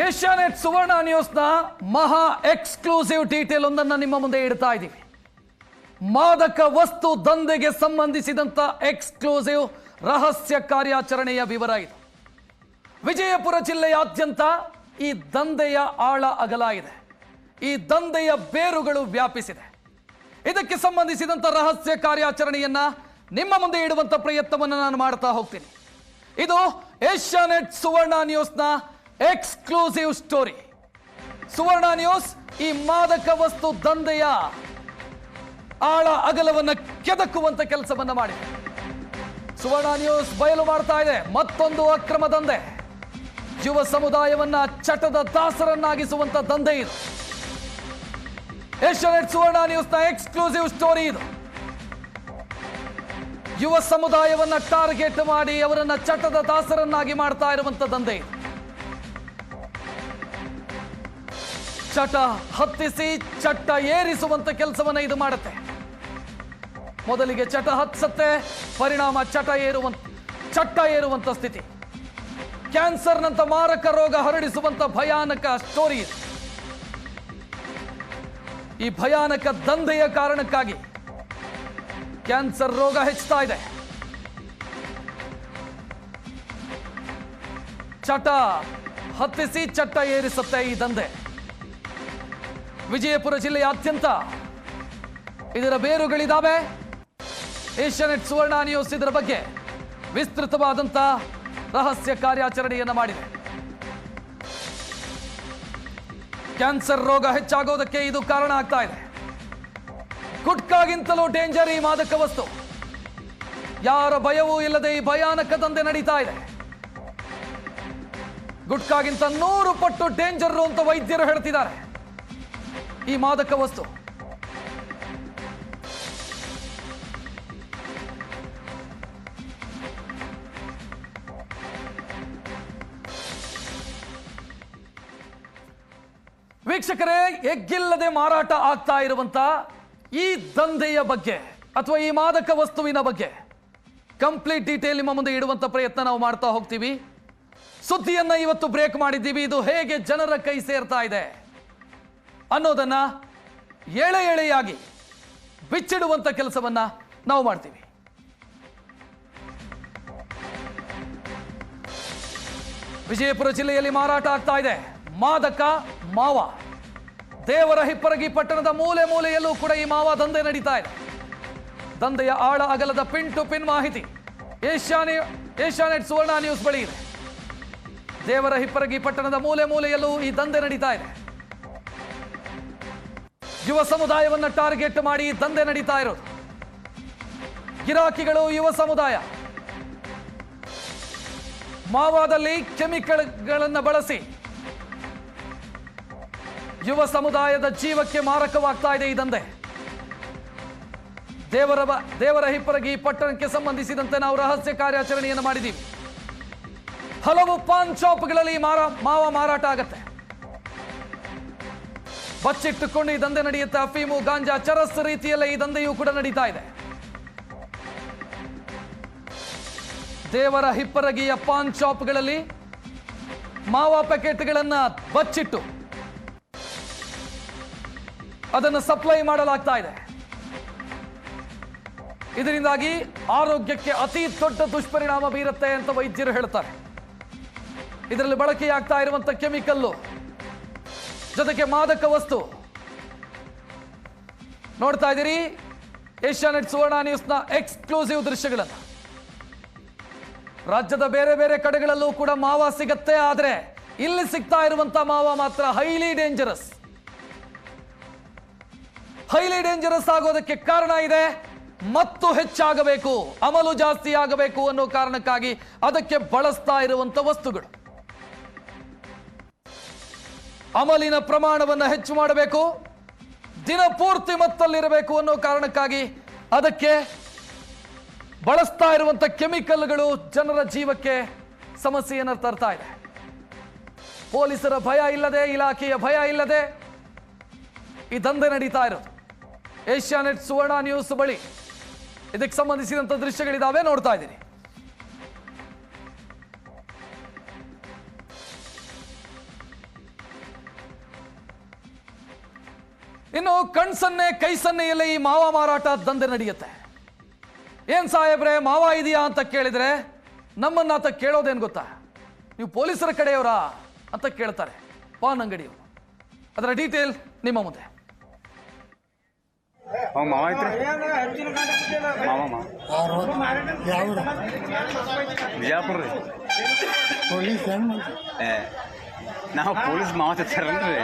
Asianet Suvarna ನ್ಯೂಸ್ನ ಮಹಾ exclusive detail ಒಂದನ್ನು ನಿಮ್ಮ ಮುಂದೆ ಇಡ್ತಾ ಇದ್ದೀವಿ. ಮಾದಕ ವಸ್ತು ದಂಧೆಗೆ ಸಂಬಂಧಿಸಿದಂತ ಎಕ್ಸ್ಕ್ಲೂಸಿವ್ ರಹಸ್ಯ ಕಾರ್ಯಾಚರಣೆಯ ವಿವರ ಇದು. ವಿಜಯಪುರ ಜಿಲ್ಲೆಯಾದ್ಯಂತ ಈ ದಂಧೆಯ ಆಳ ಅಗಲ ಇದೆ ಈ ದಂಧೆಯ ಬೇರುಗಳು ವ್ಯಾಪಿಸಿದೆ. ಇದಕ್ಕೆ ಸಂಬಂಧಿಸಿದಂತ ರಹಸ್ಯ ಕಾರ್ಯಾಚರಣೆಯನ್ನ ನಿಮ್ಮ ಮುಂದೆ ಇಡುವಂತ ಪ್ರಯತ್ನವನ್ನು ನಾನು ಮಾಡ್ತಾ ಹೋಗ್ತೀನಿ. ಇದು ಏಷ್ಯಾನೆಟ್ ಸುವರ್ಣ ನ್ಯೂಸ್ನ ಎಕ್ಸ್ಕ್ಲೂಸಿವ್ ಸ್ಟೋರಿ ಸುವರ್ಣ ನ್ಯೂಸ್ ಈ ಮಾದಕ ವಸ್ತು ದಂಧೆಯ ಆಳ ಅಗಲವನ್ನು ಕೆದಕುವಂತ ಕೆಲಸವನ್ನ ಮಾಡಿ. ಸುವರ್ಣ ನ್ಯೂಸ್ ಬಯಲು ಮಾಡ್ತಾ ಇದೆ. ಮತ್ತೊಂದು ಅಕ್ರಮ ದಂಧೆ. ಯುವ ಸಮುದಾಯವನ್ನ ಚಟದ ದಾಸರನ್ನಾಗಿಸುವಂತ ದಂಧೆ ಇದು. ಏಷ್ಯಾನೆಟ್ ಸುವರ್ಣ ನ್ಯೂಸ್ನ ಎಕ್ಸ್ಕ್ಲೂಸಿವ್ ಸ್ಟೋರಿ ಇದು. ಯುವ ಸಮುದಾಯವನ್ನ ಟಾರ್ಗೆಟ್ ಮಾಡಿ ಅವರನ್ನ ಚಟದ ದಾಸರನ್ನಾಗಿ ಮಾಡ್ತಾ ಇರುವಂತ ದಂಧೆ ಇದು. ಚಟ, ಹತ್ತಿಸಿ ಚಟ್ಟ ಏರಿಸುವಂತ ಕೆಲಸವನ್ನ ಇದು ಮಾಡುತ್ತೆ. ಮೊದಲಿಗೆ ಚಟ ಹತ್ತಿಸತ್ತೆ ಪರಿಣಾಮ ಚಟ ಏರುವಂತ, ಚಟ್ಟ ಏರುವಂತ ಸ್ಥಿತಿ. ಕ್ಯಾನ್ಸರ್ನಂತ ಮಾರಕ ರೋಗ ಹರಡಿಸುವಂತ ಭಯಾನಕ ಸ್ಟೋರಿ ಇದೆ. ಈ ಭಯಾನಕ ದಂಧೆಯ ಕಾರಣಕ್ಕಾಗಿ ಕ್ಯಾನ್ಸರ್ ರೋಗ ಹೆಚ್ಚುತ್ತಾ ಇದೆ. ಚಟ, ಹತ್ತಿಸಿ ಚಟ್ಟ ಏರಿಸುತ್ತೆ ಈ ದಂಧೆ. ವಿಜಯಪುರ ಜಿಲ್ಲೆಯಾದ್ಯಂತ ಇದರ ಬೇರುಗಳಿದ್ದಾವೆ ಏಷ್ಯಾನೆಟ್ ಸುವರ್ಣ ನ್ಯೂಸ್ ಇದರ ಬಗ್ಗೆ ವಿಸ್ತೃತವಾದಂತ ರಹಸ್ಯ ಕಾರ್ಯಾಚರಣೆಯನ್ನು ಮಾಡಿದೆ. ಕ್ಯಾನ್ಸರ್ ರೋಗ ಹೆಚ್ಚಾಗೋದಕ್ಕೆ ಇದು ಕಾರಣ ಆಗ್ತಾ ಇದೆ. ಗುಟ್ಕಾಗಿಂತಲೂ ಡೇಂಜರ್ ಈ ಮಾದಕ ವಸ್ತು. ಯಾರ ಭಯವೂ ಇಲ್ಲದೆ ಈ ಭಯಾನಕ ದಂಧೆ ನಡೀತಾ ಇದೆ. ಗುಟ್ಕಾಗಿಂತ ನೂರು ಪಟ್ಟು ಡೇಂಜರ್ ಅಂತ ವೈದ್ಯರು ಹೇಳ್ತಿದ್ದಾರೆ. ಈ ಮಾದಕ ವಸ್ತು. ವೀಕ್ಷಕರೇ, ಎಗ್ಗಿಲ್ಲದೆ ಮಾರಾಟ ಆಗ್ತಾ ಇರುವಂತ ಈ ದಂಧೆಯ ಬಗ್ಗೆ ಅಥವಾ ಈ ಮಾದಕ ವಸ್ತುವಿನ ಬಗ್ಗೆ ಕಂಪ್ಲೀಟ್ ಡೀಟೇಲ್ ನಿಮ್ಮ ಮುಂದೆ ಇಡುವಂತ ಪ್ರಯತ್ನ ನಾವು ಮಾಡ್ತಾ ಹೋಗ್ತೀವಿ. ಸುದ್ದಿಯನ್ನ ಇವತ್ತು ಬ್ರೇಕ್ ಮಾಡಿದ್ದೀವಿ. ಇದು ಹೇಗೆ ಜನರ ಕೈ ಸೇರ್ತಾ ಇದೆ? ಅನ್ನೋದನ್ನ ಎಳೆ ಎಳೆಯಾಗಿ ಬಿಚ್ಚಿಡುವಂತ ಕೆಲಸವನ್ನ ನಾವು ಮಾಡ್ತೀವಿ. ವಿಜಯಪುರ ಜಿಲ್ಲೆಯಲ್ಲಿ ಮಾರಾಟ ಆಗ್ತಾ ಇದೆ. ಮಾದಕ ಮಾವ. ದೇವರ ಹಿಪ್ಪರಗಿ ಪಟ್ಟಣದ ಮೂಲೆ ಮೂಲೆಯಲ್ಲೂ ಕೂಡ ಈ ಮಾವ ದಂಧೆ ನಡೀತಾ ಇದೆ. ದಂಧೆಯ ಆಳ ಅಗಲದ ಪಿನ್ ಟು ಪಿನ್ ಮಾಹಿತಿ ಏಷ್ಯಾನಿ, ಏಷ್ಯಾನೆಟ್ ಸುವರ್ಣ ನ್ಯೂಸ್ ಬಳಿ ಇದೆ. ದೇವರ ಹಿಪ್ಪರಗಿ ಪಟ್ಟಣದ ಮೂಲೆ ಮೂಲೆಯಲ್ಲೂ ಈ ದಂಧೆ ನಡೀತಾ ಇದೆ. ಯುವ ಸಮುದಾಯವನ್ನು ಟಾರ್ಗೆಟ್ ಮಾಡಿ ದಂಧೆ ನಡೀತಾ ಇರೋದು. ಗಿರಾಕಿಗಳು ಯುವ ಸಮುದಾಯ. ಮಾವಾದಲ್ಲಿ ಕೆಮಿಕಲ್ಗಳನ್ನು ಬಳಸಿ. ಯುವ ಸಮುದಾಯದ ಜೀವಕ್ಕೆ ಮಾರಕವಾಗ್ತಾ ಇದೆ ಈ ದಂಧೆ. ದೇವರ ದೇವರ ಹಿಪ್ಪರಗಿ ಪಟ್ಟಣಕ್ಕೆ ಸಂಬಂಧಿಸಿದಂತೆ ನಾವು ರಹಸ್ಯ ಕಾರ್ಯಾಚರಣೆಯನ್ನು ಮಾಡಿದ್ದೀವಿ. ಹಲವು ಪಾನ್ ಶಾಪ್ಗಳಲ್ಲಿ ಮಾರ, ಮಾವ ಮಾರಾಟ ಆಗತ್ತೆ. ಬಚ್ಚಿಟ್ಟುಕೊಂಡು ಈ ದಂಧೆ ನಡೆಯುತ್ತೆ ಅಫೀಮು ಗಾಂಜಾ ಚರಸ್ ರೀತಿಯಲ್ಲೇ ಈ ದಂಧೆಯೂ ಕೂಡ ನಡೀತಾ ಇದೆ. ದೇವರ ಹಿಪ್ಪರಗಿಯ ಪಾನ್ ಶಾಪ್ಗಳಲ್ಲಿ ಮಾವ ಪ್ಯಾಕೆಟ್ಗಳನ್ನ ಬಚ್ಚಿಟ್ಟು ಅದನ್ನು ಸಪ್ಲೈ ಮಾಡಲಾಗ್ತಾ ಇದೆ. ಇದರಿಂದಾಗಿ ಆರೋಗ್ಯಕ್ಕೆ ಅತಿ ದೊಡ್ಡ ದುಷ್ಪರಿಣಾಮ ಬೀರುತ್ತೆ ಅಂತ ವೈದ್ಯರು ಹೇಳ್ತಾರೆ. ಇದರಲ್ಲಿ ಬಳಕೆಯಾಗ್ತಾ ಇರುವಂತ ಕೆಮಿಕಲ್ಲು ಜೊತೆಗೆ ಮಾದಕ ವಸ್ತು. ನೋಡ್ತಾ ಇದ್ದೀರಿ? ಏಷ್ಯಾನೆಟ್ ಸುವರ್ಣ ನ್ಯೂಸ್ನ ಎಕ್ಸ್ಕ್ಲೂಸಿವ್ ದೃಶ್ಯಗಳನ್ನು. ರಾಜ್ಯದ ಬೇರೆ ಬೇರೆ ಕಡೆಗಳಲ್ಲೂ ಕೂಡ ಮಾವ ಸಿಗತ್ತೆ, ಆದರೆ ಇಲ್ಲಿ ಸಿಗ್ತಾ ಇರುವಂತ ಮಾವ ಮಾತ್ರ ಹೈಲಿ ಡೇಂಜರಸ್ ಹೈಲಿ ಡೇಂಜರಸ್ ಆಗೋದಕ್ಕೆ ಕಾರಣ ಇದೆ, ಮತ್ತು ಹೆಚ್ಚಾಗಬೇಕು, ಅಮಲು ಜಾಸ್ತಿ ಆಗಬೇಕು ಅನ್ನೋ ಕಾರಣಕ್ಕಾಗಿ ಅದಕ್ಕೆ ಬಳಸ್ತಾ ಇರುವಂತ ವಸ್ತುಗಳು. ಅಮಲಿನ ಪ್ರಮಾಣವನ್ನು ಹೆಚ್ಚು ಮಾಡಬೇಕು ದಿನಪೂರ್ತಿ ಮತ್ತಲ್ಲಿರಬೇಕು ಅನ್ನೋ ಕಾರಣಕ್ಕಾಗಿ ಅದಕ್ಕೆ ಬಳಸ್ತಾ ಇರುವಂತ ಕೆಮಿಕಲ್ಗಳು ಜನರ ಜೀವಕ್ಕೆ ಸಮಸ್ಯೆಯನ್ನು ತರ್ತಾ ಇದೆ ಪೊಲೀಸರ ಭಯ ಇಲ್ಲದೆ, ಇಲಾಖೆಯ ಭಯ ಇಲ್ಲದೆ ಈ ದಂಧೆ ನಡೀತಾ ಇರೋದು. ಏಷ್ಯಾನೆಟ್ ಸುವರ್ಣ ನ್ಯೂಸ್ ಬಳಿ ಇದಕ್ಕೆ ಸಂಬಂಧಿಸಿದಂಥ ದೃಶ್ಯಗಳಿದಾವೆ, ನೋಡ್ತಾ ಇದ್ದೀನಿ ಇನ್ನು ಕಣ್ಸನ್ನೆ ಕೈ ಸನ್ನೆಯಲ್ಲಿ ಈ ಮಾವ ಮಾರಾಟ ದಂಧೆ ನಡೆಯುತ್ತೆ? ಏನ್ ಸಾಹೇಬ್ರೆ ಮಾವ ಇದೆಯಾ ಅಂತ ಕೇಳಿದ್ರೆ ನಮ್ಮನ್ನ ಆತ ಕೇಳೋದೇನ್ ಗೊತ್ತಾ? ನೀವು ಪೊಲೀಸರ ಕಡೆಯವರಾ ಅಂತ ಕೇಳ್ತಾರೆ. ಪಾನ್ ಅಂಗಡಿ ಅದರ ಡೀಟೇಲ್ ನಿಮ್ಮ ಮುಂದೆ. ಅವ ಮಾವ ಐತ್ರಿ ಮಾವ ಮಾವ. ಬಿಜಾಪುರ ರೀ ಪೊಲೀಸ್ ಏನು ಏ ನಾವು ಪೊಲೀಸ್ ಮಾತಾಡ್ತಾರಲ್ರಿ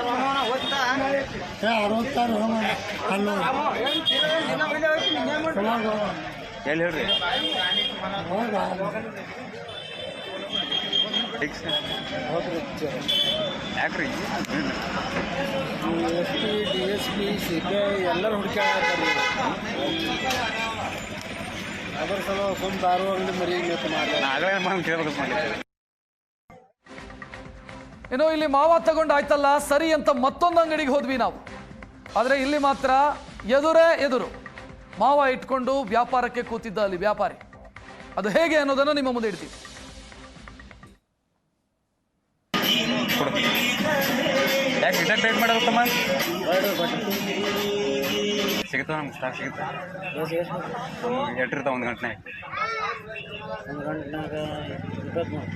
ಎಲ್ಲಿ ಹೇಳ್ರಿ ಯಾಕ್ರಿ S P D S P C B I ಎಲ್ಲರೂ ಹುಡುಕಾಡ್ತಾರೆ ಅದ್ರ ಸಲ ಸುಮ್ ದಾರು ಅಂಗಡಿ ಮರಿ ಮಾಡ್ತಾರೆ ಆಗಲೇ ಮಾಡಿ ಕೇಳ್ಬೇಕು ಇನ್ನು ಇಲ್ಲಿ ಮಾವ ತಗೊಂಡು ಆಯ್ತಲ್ಲ ಸರಿ ಅಂತ ಮತ್ತೊಂದು ಅಂಗಡಿಗೆ ಹೋದ್ವಿ ನಾವು. ಆದರೆ ಇಲ್ಲಿ ಮಾತ್ರ ಎದುರೇ ಎದುರು. ಮಾವ ಇಟ್ಕೊಂಡು ವ್ಯಾಪಾರಕ್ಕೆ ಕೂತಿದ್ದ ಅಲ್ಲಿ ವ್ಯಾಪಾರಿ. ಅದು ಹೇಗೆ ಅನ್ನೋದನ್ನು ನಿಮ್ಮ ಮುಂದೆ ಇಡ್ತೀವಿ ಯಾಕೆ ಸಿಗುತ್ತಾ ನಮ್ಗೆ? ಸ್ಟಾಕ್ ಸಿಗುತ್ತೆ? ಎಟ್ಟಿರ್ತಾವ ಒಂದು ಗಂಟೆ ಒಂದು ಗಂಟೆನಾಗ ಇಪ್ಪತ್ತ್ಮೂರು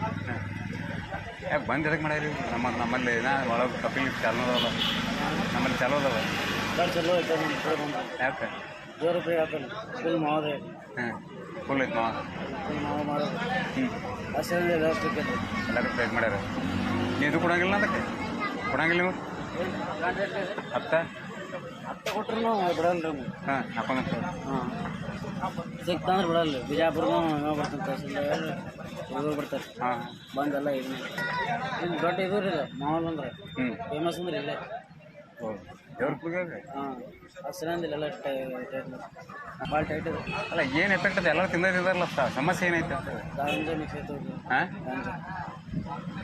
ಯಾಕೆ ಬಂದು ಎದಕ್ಕೆ ಮಾಡ್ಯಾರಿ ನಮ್ಮ ನಮ್ಮಲ್ಲಿ ನಾ ಒಳಗೆ ಕಪಿಲ್ ಚಾಲು ಅದಾವ. ನಮ್ಮಲ್ಲಿ ಚಾಲು ಅದಾವ. ಚಲೋ ಐತೆ ಯಾಕೆ? ಜೋರು ಹಾಕಲ್ಲ ಫುಲ್ ಮಾವದೆ. ಹಾಂ ಫುಲ್ ಐತೆ ಮಾವ. ಫುಲ್ ಮಾವ ಮಾಡೋದು ಹ್ಞೂ ಅಷ್ಟೇ ಎಲ್ಲ ಎಲ್ಲರೂ ಟೈಟ್ ಮಾಡ್ಯಾರ? ಇದು ಕೊಡಂಗಿಲ್ಲ ಅದಕ್ಕೆ ಕೊಡಂಗಿಲ್ಲ ನೀವು? ಹತ್ತ? ಹತ್ತ ಕೊಟ್ಟರು ನಾವು ಬಿಡಲ್ಲ ಹಾಂ ಹಾಕೊಂಡ್ ಹಾಂ. ಸಿಕ್ತಂದ್ರೆ ಬಿಡಲ್ಲ. ಬಿಜಾಪುರ್ಗೂ ಏನೋ ಬರ್ತಾನೆ ತಹಸೀಲ್ದಾರ್ ಇವ್ರು ಬರ್ತಾರೆ. ಹಾಂ. ಬಂದೆಲ್ಲ ಇದು ಇನ್ನು ದೊಡ್ಡ ಇದು ರೀ ಮಾವಲ್ ಅಂದ್ರೆ. ಫೇಮಸ್ ಅಂದ್ರೆ ಇಲ್ಲೇ. ದೇವ್ರ ಪೂಜೆ ಹಾಂ. ಹಸಿರಂದಿಲ್ಲ ಎಲ್ಲ ಟೈಟ್ ಭಾಳ ಟೈಟ್ ಇದೆ ಅಲ್ಲ ಏನು ಎಫೆಕ್ಟ್ ಅದ? ಎಲ್ಲರೂ ತಿಂದಿದ್ದಾರಲ್ಲ ಸ- ಸಮಸ್ಯೆ ಏನೈತೆ ಗಾಂಜಾ ಮಿಕ್ಸ್ ಐತೆ ಹಾಂ? ಗಾಂಜಾ.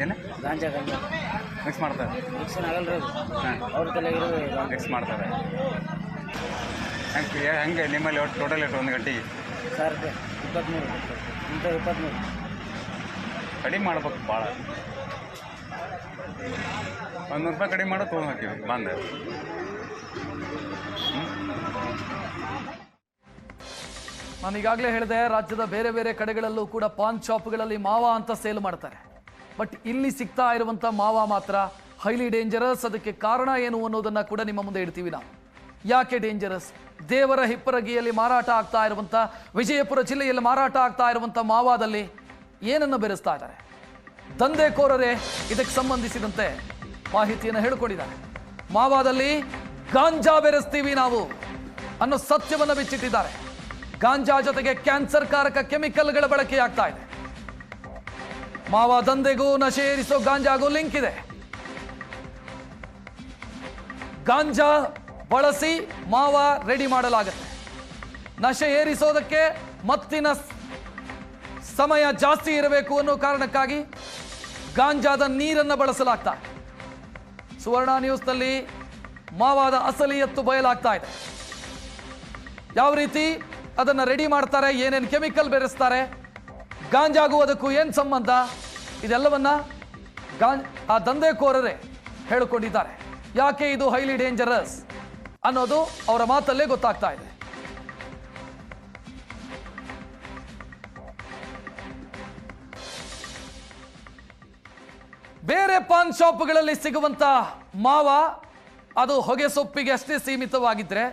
ಏನು? ಗಾಂಜಾ ಗಾಂಜಾ. ಮಿಕ್ಸ್ ಮಾಡ್ತಾರೆ. ಮಿಕ್ಸ್ ಆಗಲ್ಲ ರೀ ಅವ್ರ ತಲೆಗಿರೋದು ಮಿಕ್ಸ್ ಮಾಡ್ತಾರೆ. ಹಂಗೆ ಹಂಗೆ ನಿಮ್ಮಲ್ಲಿ ಒಟ್ಟು ಟೋಟಲ್ ಎಷ್ಟು? ಒಂದು ಗಂಟೆಗೆ? ಸಾವಿರ ರೂಪಾಯಿ ಇಪ್ಪತ್ತ್ಮೂರು ಇಂಥ ಇಪ್ಪತ್ತ್ಮೂರು ಕಡಿಮೆ ಮಾಡ್ಬೇಕು ಭಾಳ. ಒಂದು ನೂರು ರೂಪಾಯಿ ಕಡಿಮೆ ಮಾಡೋ ತೊಗೊಂಡು ಹಾಕಿವಿ ಬಂದ. ನಾನು ಈಗಾಗಲೇ ಹೇಳಿದೆ ರಾಜ್ಯದ ಬೇರೆ ಬೇರೆ ಕಡೆಗಳಲ್ಲೂ ಕೂಡ ಪಾನ್ ಶಾಪ್ಗಳಲ್ಲಿ ಮಾವ ಅಂತ ಸೇಲ್ ಮಾಡ್ತಾರೆ. ಬಟ್ ಇಲ್ಲಿ ಸಿಗ್ತಾ ಇರುವಂಥ ಮಾವ ಮಾತ್ರ ಹೈಲಿ ಡೇಂಜರಸ್ ಅದಕ್ಕೆ ಕಾರಣ ಏನು ಅನ್ನೋದನ್ನ ಕೂಡ ನಿಮ್ಮ ಮುಂದೆ ಇಡ್ತೀವಿ ನಾವು. ಯಾಕೆ ಡೇಂಜರಸ್ ದೇವರ ಹಿಪ್ಪರಗಿಯಲ್ಲಿ ಮಾರಾಟ ಆಗ್ತಾ ಇರುವಂಥ ವಿಜಯಪುರ ಜಿಲ್ಲೆಯಲ್ಲಿ ಮಾರಾಟ ಆಗ್ತಾ ಇರುವಂಥ ಮಾವಾದಲ್ಲಿ ಏನನ್ನು ಬೆರೆಸ್ತಾ ಇದ್ದಾರೆ? ದಂಧೆಕೋರರೇ, ಇದಕ್ಕೆ ಸಂಬಂಧಿಸಿದಂತೆ ಮಾಹಿತಿಯನ್ನು ಹೇಳಿಕೊಂಡಿದ್ದಾರೆ. ಮಾವಾದಲ್ಲಿ ಗಾಂಜಾ ಬೆರೆಸ್ತೀವಿ ನಾವು ಅನ್ನೋ ಸತ್ಯವನ್ನು ಬಿಚ್ಚಿಟ್ಟಿದ್ದಾರೆ. ಗಾಂಜಾ ಜೊತೆಗೆ ಕ್ಯಾನ್ಸರ್ ಕಾರಕ ಕೆಮಿಕಲ್ಗಳ ಬಳಕೆಯಾಗ್ತಾ ಇದೆ. ಮಾವ ದಂಧೆಗೂ ನಶೇರಿಸೋ ಗಾಂಜಾಗೂ ಲಿಂಕ್ ಇದೆ. ಗಾಂಜಾ ಬಳಸಿ ಮಾವ ರೆಡಿ ಮಾಡಲಾಗುತ್ತೆ. ನಶೆ ಏರಿಸೋದಕ್ಕೆ ಮತ್ತಿನ ಸಮಯ ಜಾಸ್ತಿ ಇರಬೇಕು ಅನ್ನೋ ಕಾರಣಕ್ಕಾಗಿ ಗಾಂಜಾದ ನೀರನ್ನು ಬಳಸಲಾಗ್ತಾ. ಸುವರ್ಣ ನ್ಯೂಸ್ನಲ್ಲಿ ಮಾವಾದ ಅಸಲಿಯತ್ತು ಬಯಲಾಗ್ತಾ ಇದೆ. ಯಾವ ರೀತಿ ಅದನ್ನು ರೆಡಿ ಮಾಡ್ತಾರೆ, ಏನೇನು ಕೆಮಿಕಲ್ ಬೆರೆಸ್ತಾರೆ ಗಾಂಜಾಗುವುದಕ್ಕೂ ಏನು ಸಂಬಂಧ, ಇದೆಲ್ಲವನ್ನ ಗಾಂಜ್, ಆ ದಂಧೆಕೋರರೇ ಹೇಳಿಕೊಂಡಿದ್ದಾರೆ. ಯಾಕೆ ಇದು ಹೈಲಿ ಡೇಂಜರಸ್? ಅನ್ನೋದು ಅವರ ಮಾತಲ್ಲೇ ಗೊತ್ತಾಗ್ತಾ ಇದೆ. ಬೇರೆ ಪಾನ್ ಶಾಪ್ಗಳಲ್ಲಿ ಸಿಗುವಂತ ಮಾವ ಅದು ಹೊಗೆ ಸೊಪ್ಪಿಗೆ ಅಷ್ಟೇ ಸೀಮಿತವಾಗಿದ್ರೆ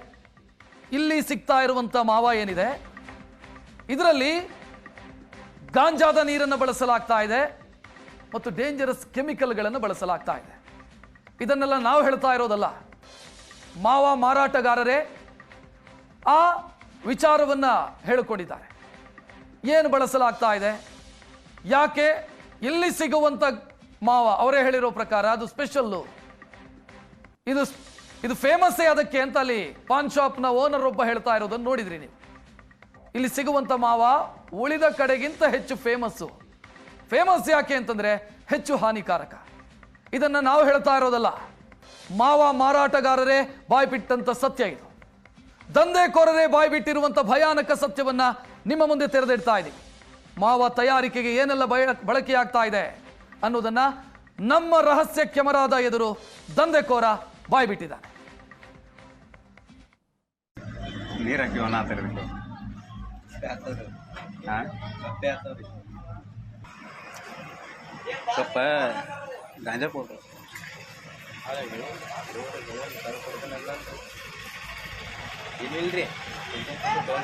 ಇಲ್ಲಿ ಸಿಗ್ತಾ ಇರುವಂತ ಮಾವ ಏನಿದೆ? ಇದರಲ್ಲಿ ಗಾಂಜಾದ ನೀರನ್ನು ಬಳಸಲಾಗ್ತಾ ಇದೆ ಮತ್ತು ಡೇಂಜರಸ್ ಕೆಮಿಕಲ್ಗಳನ್ನು ಬಳಸಲಾಗ್ತಾ ಇದೆ. ಇದನ್ನೆಲ್ಲ ನಾವು ಹೇಳ್ತಾ ಇರೋದಲ್ಲ. ಮಾವ ಮಾರಾಟಗಾರರೇ ಆ ವಿಚಾರವನ್ನು ಹೇಳಿಕೊಂಡಿದ್ದಾರೆ. ಏನು ಬಳಸಲಾಗ್ತಾ ಇದೆ? ಯಾಕೆ ಇಲ್ಲಿ ಸಿಗುವಂಥ ಮಾವ, ಅವರೇ ಹೇಳಿರೋ ಪ್ರಕಾರ ಅದು ಸ್ಪೆಷಲ್ಲು. ಇದು ಇದು ಫೇಮಸ್ಸೇ ಅದಕ್ಕೆ ಅಂತ ಅಲ್ಲಿ ಪಾನ್ ಶಾಪ್ನ ಓನರ್ ಒಬ್ಬ ಹೇಳ್ತಾ ಇರೋದನ್ನು ನೋಡಿದ್ರಿ ನೀವು. ಇಲ್ಲಿ ಸಿಗುವಂಥ ಮಾವ ಉಳಿದ ಕಡೆಗಿಂತ ಹೆಚ್ಚು ಫೇಮಸ್ಸು ಫೇಮಸ್ ಯಾಕೆ ಅಂತಂದರೆ ಹೆಚ್ಚು ಹಾನಿಕಾರಕ. ಇದನ್ನು ನಾವು ಹೇಳ್ತಾ ಇರೋದಲ್ಲ. ಮಾವ ಮಾರಾಟಗಾರರೇ ಬಾಯ್ಬಿಟ್ಟಂತ ಸತ್ಯ ಇದು. ದಂಧೆಕೋರರೇ ಬಾಯ್ಬಿಟ್ಟಿರುವಂತ ಭಯಾನಕ ಸತ್ಯವನ್ನ ನಿಮ್ಮ ಮುಂದೆ ತೆರೆದಿಡ್ತಾ ಇದೆ ಮಾವ ತಯಾರಿಕೆಗೆ ಏನೆಲ್ಲ ಬಯ ಬಳಕೆಯಾಗ್ತಾ ಇದೆ ಅನ್ನೋದನ್ನ ನಮ್ಮ ರಹಸ್ಯ ಕ್ಯಾಮರಾದ ಎದುರು ದಂಧೆಕೋರ ಬಾಯ್ಬಿಟ್ಟಿದ್ದಾನೆ. ನೀರು ಸ್ವಲ್ಪ ಗಾಂಜಾ ಪೌಡ್ರು. ಇಲ್ರಿ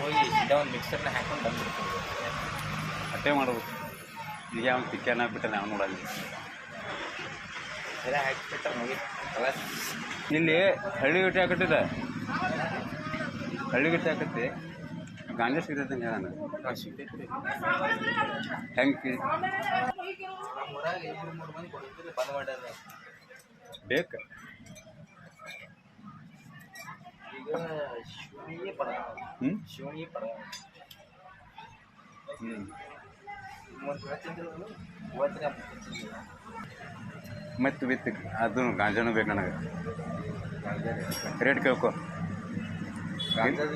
ಹೋಗಿ ಸೀದಾ ಒಂದು ಮಿಕ್ಸರ್ನ ಹಾಕೊಂಡು ಬಂದ್ಬಿಡ್ತೀವಿ. ಅಟ್ಟೆ ಮಾಡ್ಬೇಕು. ಈಗ ಅವ್ನು ಪಿಕ್ಚರ್ನ ಬಿಟ್ಟೆ ನಾವು ನೋಡಲ್ಲ. ಎಲ್ಲ ಹಾಕಿಬಿಟ್ರೆ ಮುಗಿ ಇಲ್ಲಿ ಹಳ್ಳಿ ಗಟ್ಟಿ ಹಾಕಟ್ಟಿದೆ ಹಳ್ಳಿ ಗಟ್ಟಿ ಹಾಕತ್ತೆ. ಗಾಂಜಾ ಸಿಗ್ತೈತೆ ಅಂತ ಹೇಳ ಹಾಂ ಸಿಗ್ತೈತ್ರಿ. ಹೆಂಗೆ ಬಂದ್ ಮಾಡ್ಯಾರ. ಬೇಕು? ಈಗ ಶಿವನಿಗೆ ಪಡ ಹ್ಞೂ ಶಿವನಿಗೆ ಮತ್ತು ವಿತ್ ಅದು ಗಾಂಜಾನು ಬೇಕು ನನಗೆ. ರೇಟ್ ಕೇಳ್ಕೊ.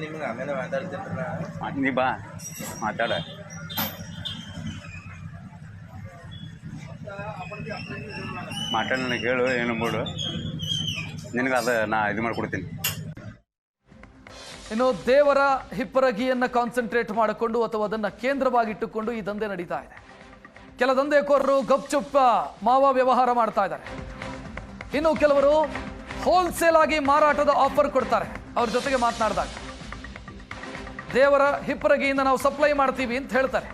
ನಿಮ್ಗೆ ಆಮೇಲೆ ಮಾತಾಡ್ತೀನಿ ನೀ ಬಾ ಮಾತಾಡ. ಮಾತಾಡಿ ನನಗೆ ಹೇಳು, ಏನು ಬಿಡು ನಿನಗೆ ಅದು, ನಾ ಇದು ಮಾಡ್ಕೊಡ್ತೀನಿ. ಇನ್ನು ದೇವರ ಹಿಪ್ಪರಗಿಯನ್ನು ಕಾನ್ಸಂಟ್ರೇಟ್ ಮಾಡಿಕೊಂಡು ಅಥವಾ ಅದನ್ನ ಕೇಂದ್ರವಾಗಿಟ್ಟುಕೊಂಡು ಈ ದಂಧೆ ನಡೀತಾ ಇದೆ. ಕೆಲ ದಂಧೆಕೋರರು ಗಪ್ಚುಪ್ಪ ಮಾವ ವ್ಯವಹಾರ ಮಾಡ್ತಾ ಇದ್ದಾರೆ. ಇನ್ನು ಕೆಲವರು ಹೋಲ್ಸೇಲ್ ಆಗಿ ಮಾರಾಟದ ಆಫರ್ ಕೊಡ್ತಾರೆ. ಅವ್ರ ಜೊತೆಗೆ ಮಾತನಾಡಿದಾಗ. ದೇವರ ಹಿಪ್ಪರಗಿಯಿಂದ ನಾವು ಸಪ್ಲೈ ಮಾಡ್ತೀವಿ ಅಂತ ಹೇಳ್ತಾರೆ.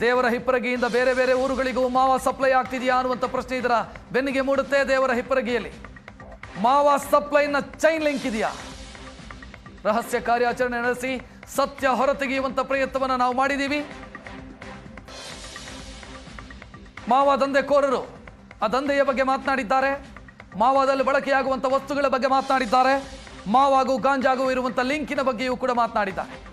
ದೇವರ ಹಿಪ್ಪರಗಿಯಿಂದ ಬೇರೆ ಬೇರೆ ಊರುಗಳಿಗೂ ಮಾವ ಸಪ್ಲೈ ಆಗ್ತಿದೆಯಾ ಅನ್ನುವಂಥ ಪ್ರಶ್ನೆ ಇದರ ಬೆನ್ನಿಗೆ ಮೂಡುತ್ತೆ ದೇವರ ಹಿಪ್ಪರಗಿಯಲ್ಲಿ. ಮಾವ ಸಪ್ಲೈನ ಚೈನ್ ಲಿಂಕ್ ಇದೆಯಾ? ರಹಸ್ಯ ಕಾರ್ಯಾಚರಣೆ ನಡೆಸಿ ಸತ್ಯ ಹೊರತೆಗೆಯುವಂತ ಪ್ರಯತ್ನವನ್ನು ನಾವು ಮಾಡಿದ್ದೀವಿ. ಮಾವ ದಂಧೆಕೋರರು, ಆ ದಂಧೆಯ ಬಗ್ಗೆ ಮಾತನಾಡಿದ್ದಾರೆ. ಮಾವಾದಲ್ಲಿ ಬಳಕೆಯಾಗುವಂಥ ವಸ್ತುಗಳ ಬಗ್ಗೆ ಮಾತನಾಡಿದ್ದಾರೆ. ಮಾವಾಗೂ ಗಾಂಜಾಗೂ ಇರುವಂಥ ಲಿಂಕಿನ ಬಗ್ಗೆಯೂ ಕೂಡ ಮಾತನಾಡಿದ್ದಾರೆ.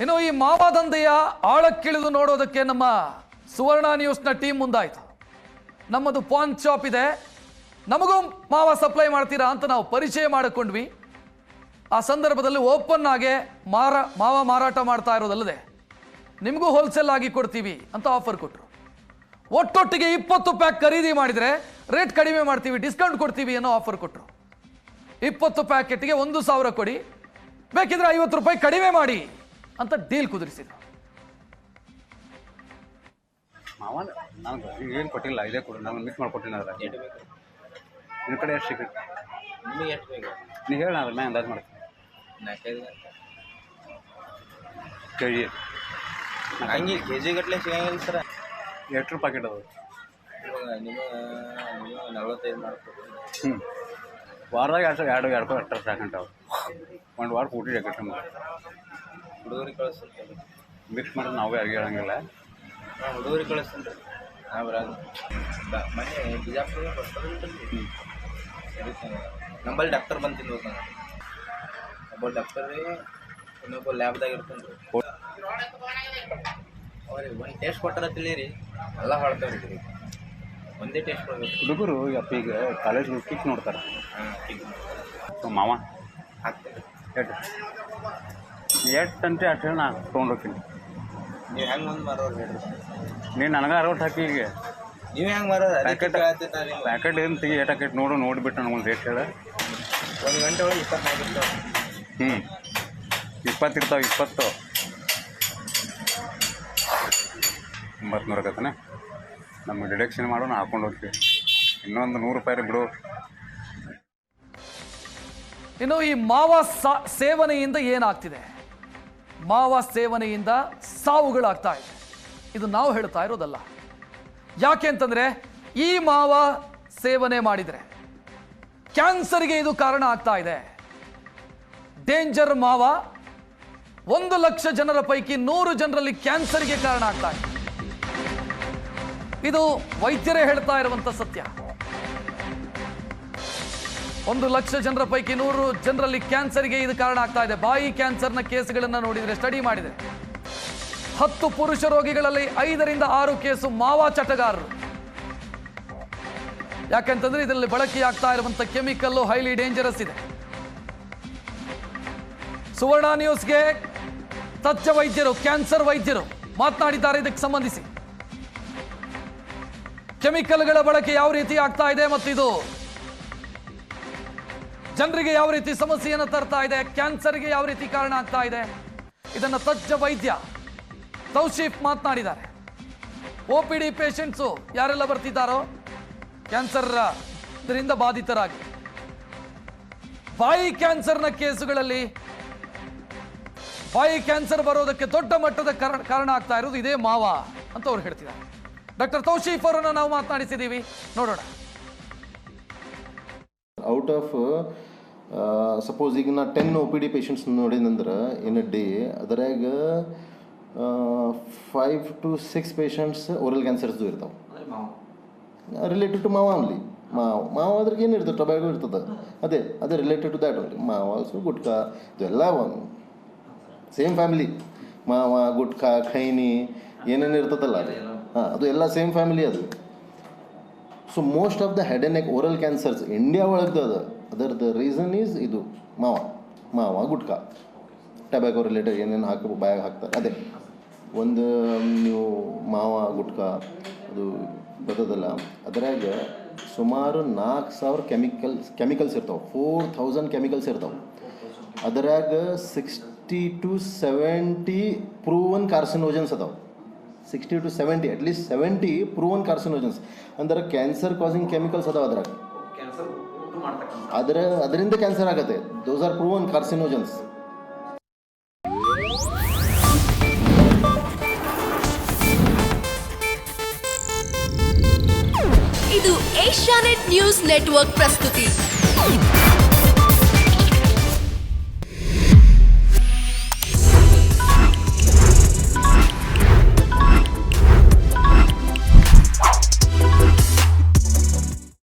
ಇನ್ನು ಈ ಮಾವ ದಂಧೆಯ ಆಳಕ್ಕಿಳಿದು ನೋಡೋದಕ್ಕೆ ನಮ್ಮ ಸುವರ್ಣ ನ್ಯೂಸ್ನ ಟೀಮ್ ಮುಂದಾಯಿತು. ನಮ್ಮದು ಪಾನ್ ಶಾಪ್ ಇದೆ. ನಮಗೂ ಮಾವ ಸಪ್ಲೈ ಮಾಡ್ತೀರಾ ಅಂತ ನಾವು ಪರಿಚಯ ಮಾಡಿಕೊಂಡ್ವಿ. ಆ ಸಂದರ್ಭದಲ್ಲಿ ಓಪನ್ ಆಗಿ ಮಾರ, ಮಾವ ಮಾರಾಟ ಮಾಡ್ತಾ ಇರೋದಲ್ಲದೆ ನಿಮಗೂ ಹೋಲ್ಸೇಲ್ ಆಗಿ ಕೊಡ್ತೀವಿ ಅಂತ ಆಫರ್ ಕೊಟ್ಟರು ಒಟ್ಟೊಟ್ಟಿಗೆ ಇಪ್ಪತ್ತು ಪ್ಯಾಕ್ ಖರೀದಿ ಮಾಡಿದರೆ ರೇಟ್ ಕಡಿಮೆ ಮಾಡ್ತೀವಿ ಡಿಸ್ಕೌಂಟ್ ಕೊಡ್ತೀವಿ ಅನ್ನೋ ಆಫರ್ ಕೊಟ್ಟರು ಇಪ್ಪತ್ತು ಪ್ಯಾಕೆಟ್ಗೆ ಒಂದು ಸಾವಿರ ಕೊಡಿ. ಬೇಕಿದ್ರೆ ಐವತ್ತು ರೂಪಾಯಿ ಕಡಿಮೆ ಮಾಡಿ. ಅಂತ ಡೀಲ್ ಕುದುರಿಸಿದ್ರು. ಮಾವ ನಾನು ಏನು ಕೊಟ್ಟಿಲ್ಲ ಇದೇ ಕೊಡು ನಾನು ಮಿಕ್ಸ್ ಮಾಡ್ಕೊಟ್ಟಿನಿ ಅದ್ರ ನಿನ್ನ ಕಡೆ ಎಷ್ಟು ಸಿಗುತ್ತೆ ನಿಮಗೆ ಎಷ್ಟು ಬೇಕು? ನೀ ಹೇಳ ಅದ್ರ ಮೇಲೆ ಅಂದಾಜು ಮಾಡ್ತೀನಿ. ನಾಲ್ಕೈದು ಗಂಟೆ ಕೆ ಜಿ ಹಂಗೆ ಕೆ ಜಿ ಗಟ್ಟಲೆ ಸಿಗಂಗಿಲ್ಲ ಸರ್. ಎಷ್ಟು ಪ್ಯಾಕೆಟ್ ಅದು? ನಿಮ್ಮ ನೀವು ನಲ್ವತ್ತೈದು ಮಾಡ್ಕೊಡ್ತೀನಿ ಹ್ಞೂ ವಾರದಾಗ ಎರಡು ಎರಡು ಎರಡು ರೂಪಾಯಿ ಅಷ್ಟು ಸಾಕಂಟಾವ ಒಂದು ವಾರ ಕೂಟಿ ಜಾಕೆಟ್ ನಮ್ಗೆ ಹುಡುಗರಿಗೆ ಕಳಿಸ್ತೀನಿ ಮಿಕ್ಸ್ ಮಾಡಿದ್ರೆ ನಾವೇ ಯಾರಿಗೆ ಹೇಳಂಗಿಲ್ಲ. ಹುಡುಗರಿಗೆ ಕಳಿಸ್ತೀನಿ ಮನೆ ಬಿಜಾಪುರ ನಂಬಲ್ಲಿ ಡಾಕ್ಟರ್ ಬಂದು ತಿನ್ಬೇಕು ನಾನು. ಒಬ್ಬ ಡಾಕ್ಟರ್ ರೀ ಇನ್ನೊಬ್ಬ ಲ್ಯಾಬ್ದಾಗ ಇರ್ತಾನೆ ಅವ್ರಿ ಒಂದು ಟೇಸ್ಟ್ ಕೊಟ್ಟಾರ ತಿಳಿರಿ ಎಲ್ಲ ಹಾಡ್ತಾವ್ರಿ ರೀ ಒಂದೇ ಟೇಸ್ಟ್ ಕೊಡ್ಬೇಕು. ಹುಡುಗರು ಅಪ್ಪ ಈಗ ಕಾಲೇಜ್ ಕಿಕ್ ನೋಡ್ತಾರೆ. ಹಾಂ ಮಾವ. ಹಾಕ್ತೇವೆ ಎಷ್ಟು ಎಷ್ಟು ಅಂತೆ ಅಷ್ಟು ಹೇಳಿ ನಾನು ತೊಗೊಂಡು ಹೋಗ್ತೀನಿ. ನೀವು ಹೆಂಗೆ ಒಂದು ಮಾರೋರು ಹೇಳ್ರಿ. ನೀನು ನನಗೆ ಅರವತ್ತು ಹಾಕಿ ಈಗ. ನೀವು ಹೆಂಗೆ ಮಾರೋರು ಪ್ಯಾಕೆಟ್ ಪ್ಯಾಕೆಟ್ ಏನು ತೆಗಿ ಏಟ್ ಹಾಕೆಟ್ ನೋಡು ನೋಡಿಬಿಟ್ಟು ಒಂದು ರೇಟ್ ಹೇಳ. ಒಂದು ಗಂಟೆ ಒಳಗೆ ಇಪ್ಪತ್ನಾಲ್ಕು ಇರ್ತಾವೆ. ಹ್ಞೂ ಇಪ್ಪತ್ತು ಇರ್ತಾವೆ ಇಪ್ಪತ್ತು. ಒಂಬತ್ತು ನೂರು ಆಗತ್ತಾನೆ ನಮ್ಗೆ ಡಿಡಕ್ಷನ್ ಮಾಡೋ ನಾನು ಹಾಕೊಂಡು ಹೋಗ್ತೀವಿ. ಇನ್ನೊಂದು ನೂರು ರೂಪಾಯಿ ಬಿಡು. ಇನ್ನು ಈ ಮಾವ ಸಾ- ಸೇವನೆಯಿಂದ ಏನಾಗ್ತಿದೆ? ಮಾವ ಸೇವನೆಯಿಂದ ಸಾವುಗಳಾಗ್ತಾ ಇದೆ. ಇದು ನಾವು ಹೇಳ್ತಾ ಇರೋದಲ್ಲ. ಯಾಕೆ ಅಂತಂದ್ರೆ ಈ ಮಾವ ಸೇವನೆ ಮಾಡಿದರೆ ಕ್ಯಾನ್ಸರ್ಗೆ ಇದು ಕಾರಣ ಆಗ್ತಾ ಇದೆ. ಡೇಂಜರ್ ಮಾವ ಒಂದು ಲಕ್ಷ ಜನರ ಪೈಕಿ ನೂರು ಜನರಲ್ಲಿ ಕ್ಯಾನ್ಸರ್ಗೆ ಕಾರಣ ಆಗ್ತಾ ಇದೆ. ಇದು ವೈದ್ಯರೇ ಹೇಳ್ತಾ ಇರುವಂಥ ಸತ್ಯ. ಒಂದು ಲಕ್ಷ ಜನರ ಪೈಕಿ ನೂರು ಜನರಲ್ಲಿ ಕ್ಯಾನ್ಸರ್ಗೆ ಇದು ಕಾರಣ ಆಗ್ತಾ ಇದೆ. ಬಾಯಿ ಕ್ಯಾನ್ಸರ್ನ ಕೇಸ್ಗಳನ್ನು ನೋಡಿದರೆ ಸ್ಟಡಿ ಮಾಡಿದೆ. ಹತ್ತು ಪುರುಷ ರೋಗಿಗಳಲ್ಲಿ ಐದರಿಂದ ಆರು ಕೇಸು ಮಾವಾ ಚಟಗಾರರು. ಯಾಕಂತಂದ್ರೆ ಇದರಲ್ಲಿ ಬಳಕೆಯಾಗ್ತಾ ಇರುವಂತ ಕೆಮಿಕಲ್ಲು ಹೈಲಿ ಡೇಂಜರಸ್ ಇದೆ. ಸುವರ್ಣ ನ್ಯೂಸ್ಗೆ ತಜ್ಜ ವೈದ್ಯರು, ಕ್ಯಾನ್ಸರ್ ವೈದ್ಯರು ಮಾತನಾಡಿದ್ದಾರೆ ಇದಕ್ಕೆ ಸಂಬಂಧಿಸಿ. ಕೆಮಿಕಲ್ಗಳ ಬಳಕೆ ಯಾವ ರೀತಿ ಆಗ್ತಾ ಇದೆ ಮತ್ತು ಇದು ಜನರಿಗೆ ಯಾವ ರೀತಿ ಸಮಸ್ಯೆಯನ್ನು ತರ್ತಾ ಇದೆ, ಕ್ಯಾನ್ಸರ್ಗೆ ಯಾವ ರೀತಿ ಕಾರಣ ಆಗ್ತಾ ಇದೆ, ಇದನ್ನು ತಜ್ಜ ವೈದ್ಯ ತೌಶೀಫ್ ಮಾತನಾಡಿದ್ದಾರೆ. ಒ ಪಿ ಡಿ ಪೇಷಂಟ್ಸು ಯಾರೆಲ್ಲ ಬರ್ತಿದ್ದಾರೋ, ಕ್ಯಾನ್ಸರ್ ಇದರಿಂದ ಬಾಧಿತರಾಗಿ. ಬಾಯಿ ಕ್ಯಾನ್ಸರ್ನ ಕೇಸುಗಳಲ್ಲಿ ಬಾಯಿ ಕ್ಯಾನ್ಸರ್ ಬರೋದಕ್ಕೆ ದೊಡ್ಡ ಮಟ್ಟದ ಕಾರಣ ಆಗ್ತಾ ಇರೋದು ಇದೇ ಮಾವ ಅಂತ ಅವ್ರು ಹೇಳ್ತಿದ್ದಾರೆ. ಡಾಕ್ಟರ್ ತೌಶೀಫ್ ಅವರನ್ನು ನಾವು ಮಾತನಾಡಿಸಿದ್ದೀವಿ. ನೋಡೋಣ. ಔಟ್ ಆಫ್ ಸಪೋಸ್ ಈಗ ನಾ ten O P D patients ನೋಡಿದಂದ್ರೆ in a day ಅದರಾಗ five to six patients oral ಕ್ಯಾನ್ಸರ್ಸ್ದು ಇರ್ತಾವೆ. ರಿಲೇಟೆಡ್ ಟು ಮಾವ ಅನ್ಲಿ. ಮಾವ ಮಾವ ಅದ್ರಾಗ ಏನು ಇರ್ತದೆ? ಟೊಬ್ಯಾಕೋ ಇರ್ತದೆ. ಅದೇ ಅದೇ related to that only mawa also gutka ಇದೆಲ್ಲ ಒಂದು ಸೇಮ್ ಫ್ಯಾಮಿಲಿ ಮಾವ ಗುಟ್ಕಾ ಖೈನಿ ಏನೇನು ಇರ್ತದಲ್ಲ? ಅದೇ ಹಾಂ ಅದು ಎಲ್ಲ ಸೇಮ್ ಫ್ಯಾಮಿಲಿ ಅದು. So most of the head and neck oral cancers India ಒಳಗೆ ಅದ. ಅದರದ್ದು ರೀಸನ್ ಈಸ್ ಇದು, ಮಾವ ಮಾವ, ಗುಟ್ಕ. ಟಬ್ಯಾಕೋ ರಿಲೇಟೆಡ್ ಏನೇನು ಹಾಕಿ, ಬಾಯಾಗ ಹಾಕ್ತಾರೆ. ಅದೇ. ಒಂದು ನೀವು ಮಾವ, ಗುಟ್ಕ, ಅದು ಬರ್ತದಲ್ಲ, ಅದರಾಗ ಸುಮಾರು ನಾಲ್ಕು ಸಾವಿರ ಕೆಮಿಕಲ್ಸ್ ಕೆಮಿಕಲ್ಸ್ ಇರ್ತಾವೆ. ಫೋರ್ ಥೌಸಂಡ್ ಕೆಮಿಕಲ್ಸ್ ಇರ್ತಾವೆ. ಅದರಾಗ sixty to seventy proven carcinogens ಅದಾವೆ. Sixty to seventy at least seventy proven carcinogens ಅಂದ್ರೆ ಕ್ಯಾನ್ಸರ್ ಕಾಸಿಂಗ್ ಕೆಮಿಕಲ್ಸ್ ಅದಾವ ಅದ್ರಾಗ. ಅದರ ಅದರಿಂದ ಕ್ಯಾನ್ಸರ್ ಆಗುತ್ತೆ. ದೋಸ್ ಆರ್ ಪ್ರೂವನ್ ಕಾರ್ಸಿನೋಜನ್ಸ್ ಇದು ಏಷ್ಯಾನೆಟ್ ನ್ಯೂಸ್ ನೆಟ್ವರ್ಕ್ ಪ್ರಸ್ತುತಿ.